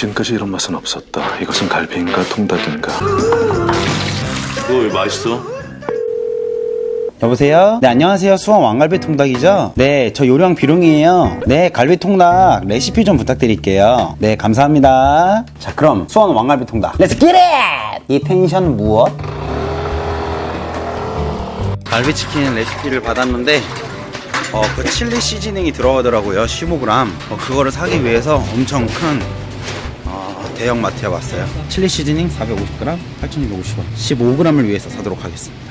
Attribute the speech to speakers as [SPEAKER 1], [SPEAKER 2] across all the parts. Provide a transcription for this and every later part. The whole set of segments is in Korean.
[SPEAKER 1] 지금까지 이런 맛은 없었다. 이것은 갈비인가 통닭인가?
[SPEAKER 2] 이거 왜 맛있어?
[SPEAKER 3] 여보세요? 네, 안녕하세요. 수원 왕갈비 통닭이죠? 네, 저 요령 비룡이에요. 네, 갈비 통닭 레시피 좀 부탁드릴게요. 네, 감사합니다. 자, 그럼 수원 왕갈비 통닭. 렛츠 기릿! 이 텐션 무엇? 갈비 치킨 레시피를 받았는데 어, 그 칠리 시즈닝이 들어가더라고요. 15g. 어, 그거를 사기 위해서 엄청 큰 어, 대형 마트에 왔어요. 칠리 시즈닝 450g, 8,250원. 15g을 위해서 사도록 하겠습니다.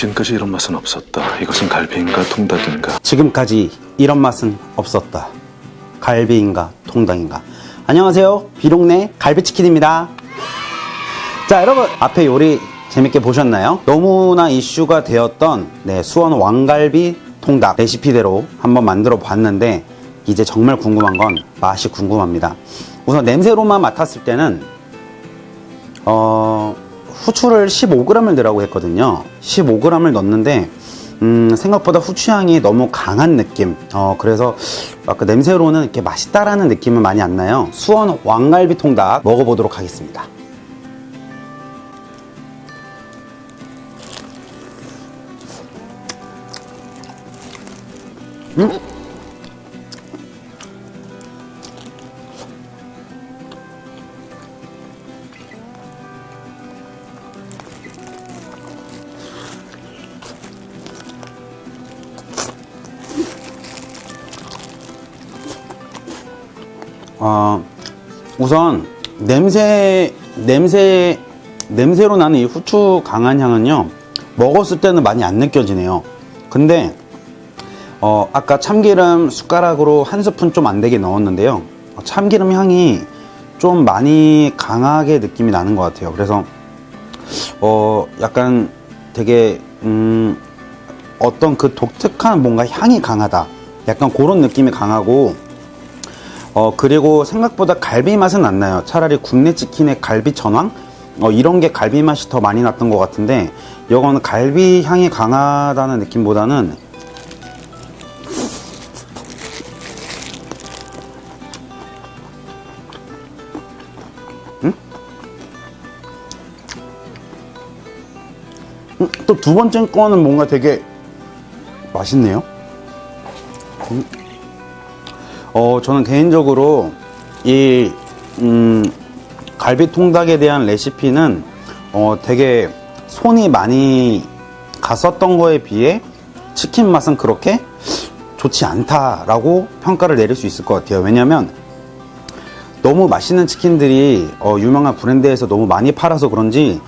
[SPEAKER 1] 지금까지 이런 맛은 없었다. 이것은 갈비인가 통닭인가?
[SPEAKER 3] 지금까지 이런 맛은 없었다. 갈비인가 통닭인가. 안녕하세요. 비룡내 갈비치킨입니다. 자, 여러분 앞에 요리 재밌게 보셨나요? 너무나 이슈가 되었던 네, 수원 왕갈비 통닭 레시피대로 한번 만들어 봤는데 이제 정말 궁금한 건 맛이 궁금합니다. 우선 냄새로만 맡았을 때는 어, 후추를 15g을 넣으라고 했거든요. 15g을 넣었는데 음, 생각보다 후추 향이 너무 강한 느낌. 어, 그래서 아까 냄새로는 이렇게 맛있다라는 느낌은 많이 안 나요. 수원 왕갈비 통닭 먹어보도록 하겠습니다. 어, 우선 냄새 냄새 냄새로 나는 이 후추 강한 향은요 먹었을 때는 많이 안 느껴지네요. 근데 어, 아까 참기름 숟가락으로 한 스푼 좀 안 되게 넣었는데요. 어, 참기름 향이 좀 많이 강하게 느낌이 나는 것 같아요. 그래서 어, 약간 되게 음, 어떤 그 독특한 뭔가 향이 강하다. 약간 그런 느낌이 강하고 어 그리고 생각보다 갈비 맛은 안 나요. 차라리 국내 치킨의 갈비 전황 어 이런 게 갈비 맛이 더 많이 났던 것 같은데 이거는 갈비 향이 강하다는 느낌보다는 음? 또두 번째 거는 뭔가 되게 맛있네요. 어, 저는 개인적으로 이, 음, 갈비 통닭에 대한 레시피는 어, 되게 손이 많이 갔었던 거에 비해 치킨 맛은 그렇게 좋지 않다라고 평가를 내릴 수 있을 것 같아요. 왜냐면 너무 맛있는 치킨들이 어, 유명한 브랜드에서 너무 많이 팔아서 그런지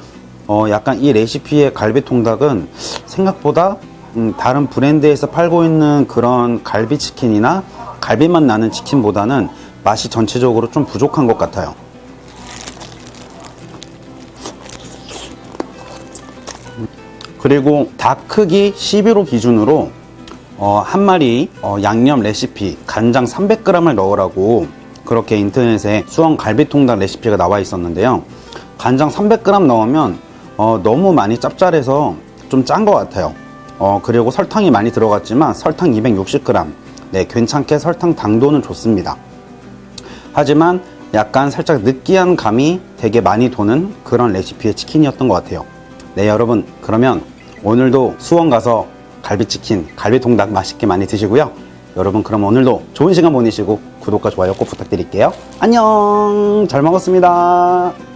[SPEAKER 3] 어, 약간 이 레시피의 갈비 통닭은 생각보다 음, 다른 브랜드에서 팔고 있는 그런 갈비 치킨이나 갈비맛 나는 치킨보다는 맛이 전체적으로 좀 부족한 것 같아요. 그리고 닭 크기 11호 기준으로 어, 한 마리 어, 양념 레시피 간장 300g을 넣으라고 그렇게 인터넷에 수원 갈비통닭 레시피가 나와 있었는데요. 간장 300g 넣으면 어, 너무 많이 짭짤해서 좀 짠 것 같아요. 어, 그리고 설탕이 많이 들어갔지만 설탕 260g. 네, 괜찮게 설탕 당도는 좋습니다. 하지만 약간 살짝 느끼한 감이 되게 많이 도는 그런 레시피의 치킨이었던 것 같아요. 네, 여러분. 그러면 오늘도 수원 가서 갈비치킨, 갈비통닭 맛있게 많이 드시고요. 여러분, 그럼 오늘도 좋은 시간 보내시고 구독과 좋아요 꼭 부탁드릴게요. 안녕! 잘 먹었습니다.